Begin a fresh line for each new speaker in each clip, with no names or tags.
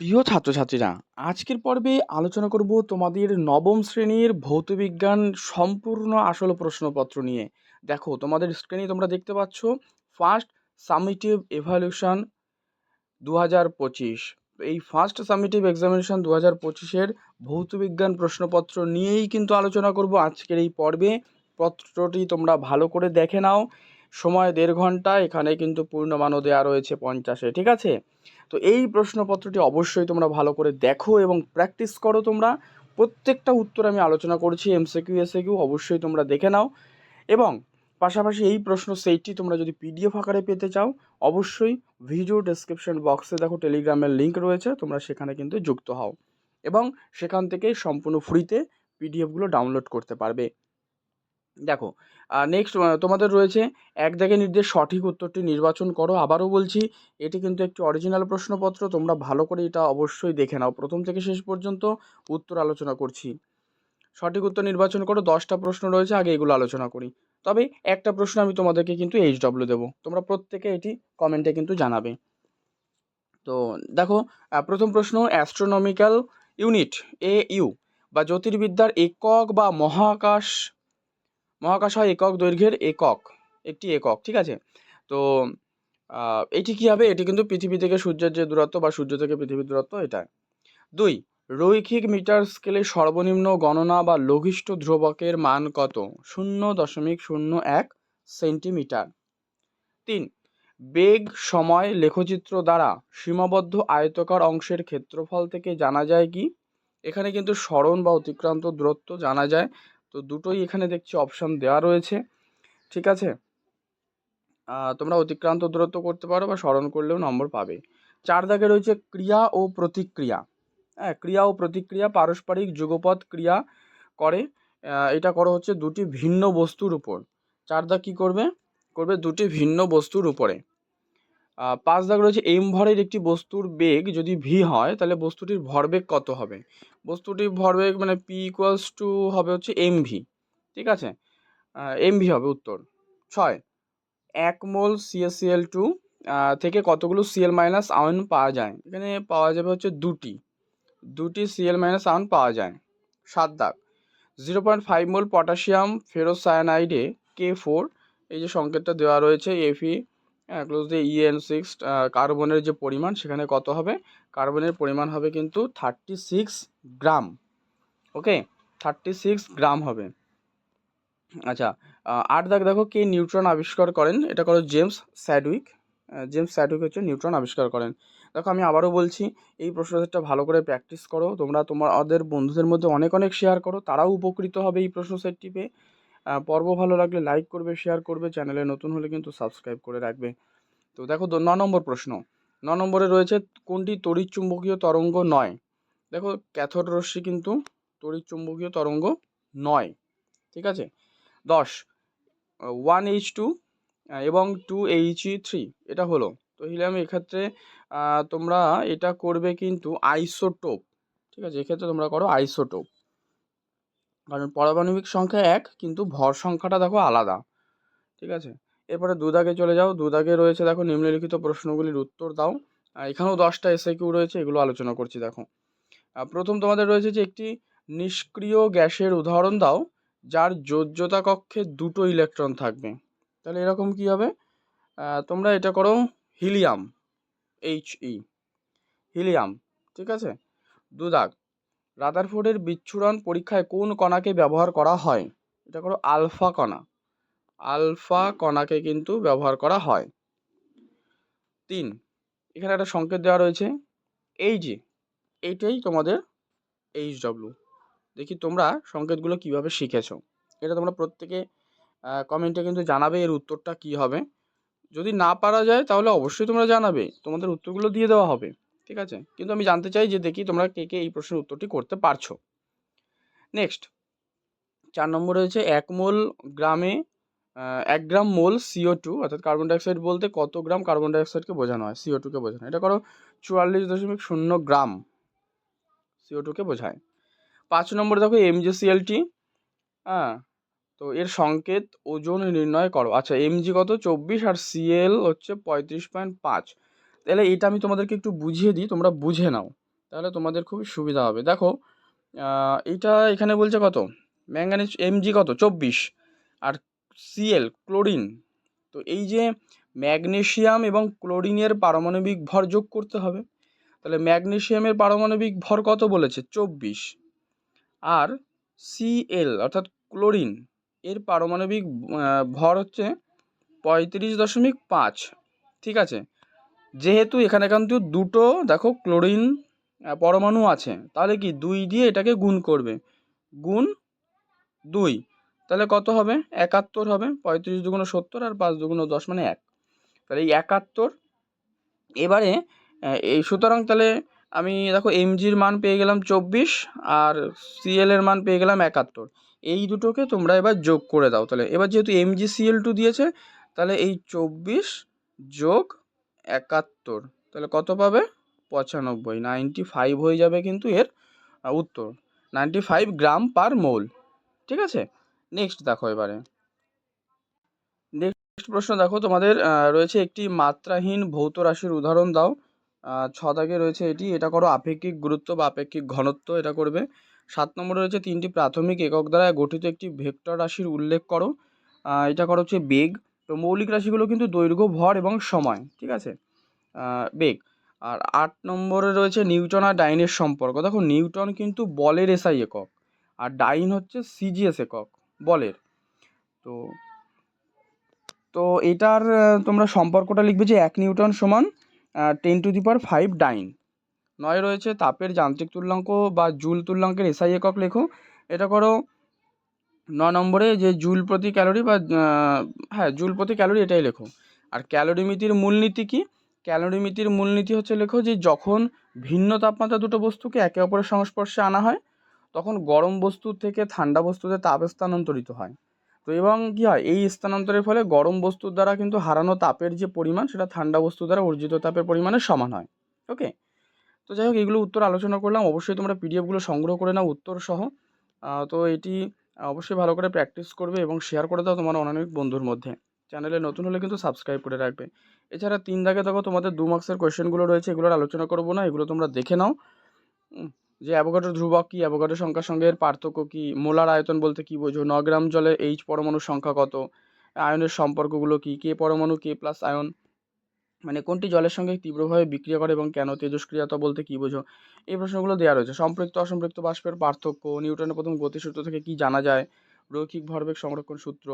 প্রিয় ছাত্রছাত্রীরা, আজকের পর্বে আলোচনা করব তোমাদের নবম শ্রেণির ভৌতবিজ্ঞান সম্পূর্ণ আসল প্রশ্নপত্র নিয়ে। দেখো, তোমাদের স্ক্রিনে তোমরা দেখতে পাচ্ছ ফার্স্ট সামিটিভ এভালিউশন দু হাজার পঁচিশ। এই ফার্স্ট সামিটিভ এক্সামিনেশন দু হাজার পঁচিশের ভৌতবিজ্ঞান প্রশ্নপত্র নিয়েই কিন্তু আলোচনা করব আজকের এই পর্বে। পত্রটি তোমরা ভালো করে দেখে নাও। সময় দেড় ঘণ্টা, এখানে কিন্তু পূর্ণমানও দেওয়া রয়েছে পঞ্চাশে, ঠিক আছে? তো এই প্রশ্নপত্রটি অবশ্যই তোমরা ভালো করে দেখো এবং প্র্যাকটিস করো তোমরা। প্রত্যেকটা উত্তর আমি আলোচনা করছি এমসিকিউ এসএকিউ অবশ্যই তোমরা দেখে নাও। এবং পাশাপাশি এই প্রশ্ন সেইটি তোমরা যদি পিডিএফ আকারে পেতে চাও, অবশ্যই ভিডিও ডেসক্রিপশন বক্সে দেখো টেলিগ্রামের লিঙ্ক রয়েছে, তোমরা সেখানে কিন্তু যুক্ত হও। এবং সেখান থেকে সম্পূর্ণ ফ্রিতে পিডিএফগুলো ডাউনলোড করতে পারবে। দেখো নেক্সট তোমাদের রয়েছে এক দাগে নির্দেশ সঠিক উত্তরটি নির্বাচন করো। আবারও বলছি, এটি কিন্তু একটি অরিজিনাল প্রশ্নপত্র, তোমরা ভালো করে এটা অবশ্যই দেখে নাও। প্রথম থেকে শেষ পর্যন্ত উত্তর আলোচনা করছি। সঠিক উত্তর নির্বাচন করো, দশটা প্রশ্ন রয়েছে, আগে এগুলো আলোচনা করি। তবে একটা প্রশ্ন আমি তোমাদেরকে কিন্তু এইচ ডব্লিউ দেবো। তোমরা প্রত্যেকে এটি কমেন্টে কিন্তু জানাবে। তো দেখো প্রথম প্রশ্ন অ্যাস্ট্রোনমিক্যাল ইউনিট এ ইউ বা জ্যোতির্বিদ্যার একক বা মহাকাশ মহাকাশ একক দৈর্ঘ্যের একক, একটি একক, ঠিক আছে? তো এটি কী হবে? এটি কিন্তু পৃথিবী থেকে সূর্যের যে দূরত্ব বা সূর্য থেকে পৃথিবীর দূরত্ব এটা। দুই, রৈখিক মিটার স্কেলে সর্বনিম্ন গণনা বা লঘিষ্ঠ ধ্রুবকের মান কত? শূন্য দশমিক শূন্য এক সেন্টিমিটার। তিন, বেগ সময় লেখচিত্র দ্বারা সীমাবদ্ধ আয়তকার অংশের ক্ষেত্রফল থেকে জানা যায় কি? এখানে কিন্তু স্মরণ বা অতিক্রান্ত দূরত্ব জানা যায়। তো দুটোই এখানে দেখছি অপশান দেওয়া রয়েছে। ঠিক আছে? তোমরা অতিক্রান্ত দূরত্ব করতে পারো বা স্মরণ করলেও নম্বর পাবে। চার দাগে রয়েছে ক্রিয়া ও প্রতিক্রিয়া। হ্যাঁ ক্রিয়া ও প্রতিক্রিয়া পারস্পরিক যুগপৎ ক্রিয়া করে। এটা করো হচ্ছে দুটি ভিন্ন বস্তুর উপর। চার দাগ কী করবে? করবে দুটি ভিন্ন বস্তুর উপরে। পাঁচ দাগ রয়েছে এম ভরের একটি বস্তুর বেগ যদি ভি হয়, তাহলে বস্তুটির ভরবেগ কত হবে? বস্তুটির ভরবেগ মানে পি ইকুয়ালস টু হবে হচ্ছে এম ভি ঠিক আছে? এম ভি হবে উত্তর। ছয়, এক মোল সিএসিএল টু থেকে কতগুলো সিএল মাইনাস আয়ন পাওয়া যায়? এখানে পাওয়া যাবে হচ্ছে দুটি। দুটি সিএল মাইনাস আয়ন পাওয়া যায়। সাত দাগ। Zero point five mole potassium ফেরোসায়ানাইডে K four এই যে সংকেতটা দেওয়া রয়েছে এফি হ্যাঁ ক্লোজ দিয়ে ইএন সিক্স কার্বনের যে পরিমাণ, সেখানে কত হবে? কার্বনের পরিমাণ হবে কিন্তু thirty six gram. Okay thirty six gram হবে। আচ্ছা আট দাগ দেখো কে নিউট্রন আবিষ্কার করেন। এটা করো জেমস স্যাডউইক জেমস স্যাডউইক হচ্ছে নিউট্রন আবিষ্কার করেন। দেখো, আমি আবারও বলছি, এই প্রশ্নটা ভালো করে প্র্যাকটিস করো। তোমরা তোমাদের বন্ধুদের মধ্যে অনেক অনেক শেয়ার করো। তারাও উপকৃত হবে এই প্রশ্ন সেটটি পেয়ে পর্ব ভালো লাগলে লাইক করবে শেয়ার করবে চ্যানেলে নতুন হলে কিন্তু সাবস্ক্রাইব করে রাখবে। তো দেখো ন নম্বর প্রশ্ন। ন নম্বরে রয়েছে, কোনটি তড়িৎ চুম্বকীয় তরঙ্গ নয়? দেখো ক্যাথোড রশ্মি কিন্তু তড়িৎ চুম্বকীয় তরঙ্গ নয়। ঠিক আছে? দশ ওয়ান এইচ টু এবং টু এইচ ই থ্রি এটা হলো। তো হিলিয়াম এক্ষেত্রে তোমরা এটা করবে কিন্তু আইসোটোপ ঠিক আছে? এক্ষেত্রে তোমরা করো আইসোটোপ কারণ পারমাণবিক সংখ্যা এক, কিন্তু ভর সংখ্যাটা দেখো আলাদা। ঠিক আছে? এরপরে দুদাগে চলে যাও। দুদাগে রয়েছে দেখো নিম্নলিখিত প্রশ্নগুলির উত্তর দাও। এখানেও দশটা এসে কিউ রয়েছে, এগুলো আলোচনা করছি দেখো। প্রথম তোমাদের রয়েছে যে একটি নিষ্ক্রিয় গ্যাসের উদাহরণ দাও, যার যোজ্যতা কক্ষে দুটো ইলেকট্রন থাকবে। তাহলে এরকম কি হবে? তোমরা এটা করো হিলিয়াম এইচ ই হিলিয়াম, ঠিক আছে? দুদাগ রাদারফোর্ডের বিচ্ছুরণ পরীক্ষায় কোন কণাকে ব্যবহার করা হয়? এটা করো আলফা কণা। আলফা কণাকে কিন্তু ব্যবহার করা হয়। তিন, এখানে একটা সংকেত দেওয়া রয়েছে। এই যে, এইটাই তোমাদের এইচ ডব্লিউ। দেখি তোমরা সংকেতগুলো কীভাবে শিখেছো। এটা তোমরা প্রত্যেকে কমেন্টে কিন্তু জানাবে এর উত্তরটা কি হবে। যদি না পারা যায় তাহলে অবশ্যই তোমরা জানাবে। তোমাদের উত্তরগুলো দিয়ে দেওয়া হবে। ঠিক আছে? কিন্তু আমি জানতে চাই যে দেখি তোমরা কে কে এই প্রশ্নের উত্তরটি করতে পারছ। নেক্সট চার নম্বর রয়েছে এক মোল গ্রামে এক গ্রাম মোল সিও টু অর্থাৎ কার্বন ডাইঅক্সাইড বলতে কত গ্রাম কার্বন ডাইঅক্সাইডকে বোঝানো হয়? সিও টুকে বোঝানো এটা করো, চুয়াল্লিশ দশমিক শূন্য গ্রাম সিও টুকে বোঝায়। পাঁচ নম্বর দেখো এমজিসিএলটি হ্যাঁ তো এর সংকেত ওজন নির্ণয় করো। আচ্ছা এমজি কত? চব্বিশ আর সিএল হচ্ছে পঁয়ত্রিশ পয়েন্ট পাঁচ। তাহলে এটা আমি তোমাদেরকে একটু বুঝিয়ে দিই, তোমরা বুঝে নাও, তাহলে তোমাদের খুবই সুবিধা হবে। দেখো এটা এখানে বলছে কত? ম্যাঙ্গানিজ এমজি কত? চব্বিশ। আর সিএল ক্লোরিন। তো এই যে ম্যাগনেশিয়াম এবং ক্লোরিনের পারমাণবিক ভর যোগ করতে হবে, তাহলে ম্যাগনেশিয়ামের পারমাণবিক ভর কত বলেছে? চব্বিশ। আর সিএল অর্থাৎ ক্লোরিন, এর পারমাণবিক ভর হচ্ছে পঁয়ত্রিশ দশমিক পাঁচ। ঠিক আছে? যেহেতু এখানে কিন্তু দুটো, দেখো ক্লোরিন পরমাণু আছে, তাহলে কি দুই দিয়ে এটাকে গুণ করবে? গুণ দুই। তাহলে কত হবে? একাত্তর হবে, পঁয়ত্রিশ দুগুণ সত্তর আর পাঁচ দুগুণ দশ মানে এক। তাহলে এই একাত্তর, এবারে এই সুতরাং তাহলে আমি, দেখো এমজির মান পেয়ে গেলাম চব্বিশ আর সিএল এর মান পেয়ে গেলাম একাত্তর। এই দুটোকে তোমরা এবার যোগ করে দাও। তাহলে এবার যেহেতু এমজি সিএল টু দিয়েছে, তাহলে এই চব্বিশ যোগ একাত্তর। তাহলে কত পাবে? পঁচানব্বই। নাইনটি ফাইভ হয়ে যাবে কিন্তু এর উত্তর। Ninety five gram per mole. ঠিক আছে? নেক্সট দেখো এবারে। নেক্সট প্রশ্ন দেখো, তোমাদের রয়েছে একটি মাত্রাহীন ভৌত রাশির উদাহরণ দাও। ছ দাগে রয়েছে এটি। এটা করো আপেক্ষিক গুরুত্ব বা আপেক্ষিক ঘনত্ব, এটা করবে। সাত নম্বরে রয়েছে তিনটি প্রাথমিক একক দ্বারা গঠিত একটি ভেক্টর রাশির উল্লেখ করো। এটা করো হচ্ছে বেগ। তো মৌলিক রাশিগুলো কিন্তু দৈর্ঘ্য, ভর এবং সময়, ঠিক আছে? বেগ। আর আট নম্বরে রয়েছে নিউটন আর ডাইনের সম্পর্ক। দেখো, নিউটন কিন্তু বলের এসআই একক, আর ডাইন হচ্ছে সিজিএস একক, বলের। তো তো এটার তোমরা সম্পর্কটা লিখবে যে এক নিউটন সমান ten to the power five dyne. নয় রয়েছে তাপের যান্ত্রিক তুল্যাঙ্ক বা জুল তুল্যাঙ্কের এসআই একক লেখো। এটা করো ন নম্বরে যে জুল প্রতি ক্যালোরি বা হ্যাঁ জুল প্রতি ক্যালোরি এটাই লেখো। আর ক্যালোরিমিতির মূলনীতি কি? ক্যালোরিমিতির মূলনীতি হচ্ছে লেখো যে যখন ভিন্ন তাপমাত্রা দুটো বস্তুকে একে অপরের সংস্পর্শে আনা হয়, তখন গরম বস্তু থেকে ঠান্ডা বস্তুতে তাপ স্থানান্তরিত হয়। তো এবং কী হয়? এই স্থানান্তরের ফলে গরম বস্তুর দ্বারা কিন্তু হারানো তাপের যে পরিমাণ, সেটা ঠান্ডা বস্তু দ্বারা অর্জিত তাপের পরিমাণের সমান হয়। ওকে? তো যাই হোক, এগুলো উত্তর আলোচনা করলাম। অবশ্যই তোমরা পিডিএফগুলো সংগ্রহ করে নাও উত্তর সহ তো এটি অবশ্যই ভালো করে প্র্যাকটিস করবে এবং শেয়ার করে দাও তোমার অনেক বন্ধুর মধ্যে। চ্যানেলে নতুন হলে কিন্তু সাবস্ক্রাইব করে রাখবে। এছাড়া তিন দাগে দেখো তোমাদের দু মার্কসের কোয়েশ্চেনগুলো রয়েছে, এগুলোর আলোচনা করব না, এগুলো তোমরা দেখে নাও। যে অ্যাভোগাড্রো ধ্রুবক কী অ্যাভোগাড্রো সংখ্যার সঙ্গে এর পার্থক্য কী মোলার আয়তন বলতে কী বোঝো, ন গ্রাম জলে এইচ পরমাণুর সংখ্যা কত, আয়নের সম্পর্কগুলো কী কে পরমাণু কে প্লাস আয়ন মানে কোনটি জলের সঙ্গে তীব্রভাবে বিক্রিয়া করে এবং কেন তেজস্ক্রিয়তা বলতে কী বোঝো? এই প্রশ্নগুলো দেওয়া রয়েছে। সম্পৃক্ত, অসম্পৃক্ত বাষ্পের পার্থক্য, নিউটনের প্রথম গতিসূত্র থেকে কী জানা যায়? রৈখিক ভরবেগ সংরক্ষণ সূত্র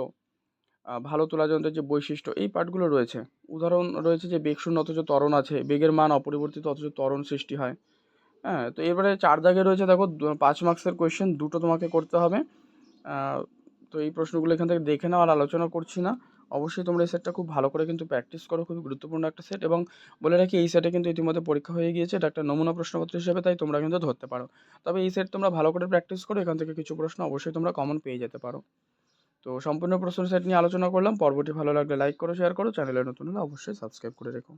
ভালো তোলা যন্ত্রের যে বৈশিষ্ট্য, এই পার্টগুলো রয়েছে। উদাহরণ রয়েছে যে বেগ শূন্য অথচ ত্বরণ আছে, বেগের মান অপরিবর্তিত অথচ ত্বরণ সৃষ্টি হয়। হ্যাঁ তো এবারে চার দাগে রয়েছে, দেখো পাঁচ মার্কসের কোয়েশ্চেন দুটো তোমাকে করতে হবে। তো এই প্রশ্নগুলো এখান থেকে দেখে নাও, আর আলোচনা করছি না। অবশ্যই তোমরা এই সেটটা খুব ভালো করে কিন্তু প্র্যাকটিস করো, খুবই গুরুত্বপূর্ণ একটা সেট এবং বলে রাখি এই সেটে কিন্তু ইতিমধ্যে পরীক্ষা হয়ে গিয়েছে, এটা একটা নমুনা প্রশ্নপত্র হিসেবে, তাই তোমরা কিন্তু ধরতে পারো। তবে এই সেট তোমরা ভালো করে প্র্যাকটিস করো, এখান থেকে কিছু প্রশ্ন অবশ্যই তোমরা কমন পেয়ে যেতে পারো। তো সম্পূর্ণ প্রশ্ন সেট নিয়ে আলোচনা করলাম, পর্বটি ভালো লাগলে লাইক করো শেয়ার করো চ্যানেলে নতুন হলে অবশ্যই সাবস্ক্রাইব করে রেখো।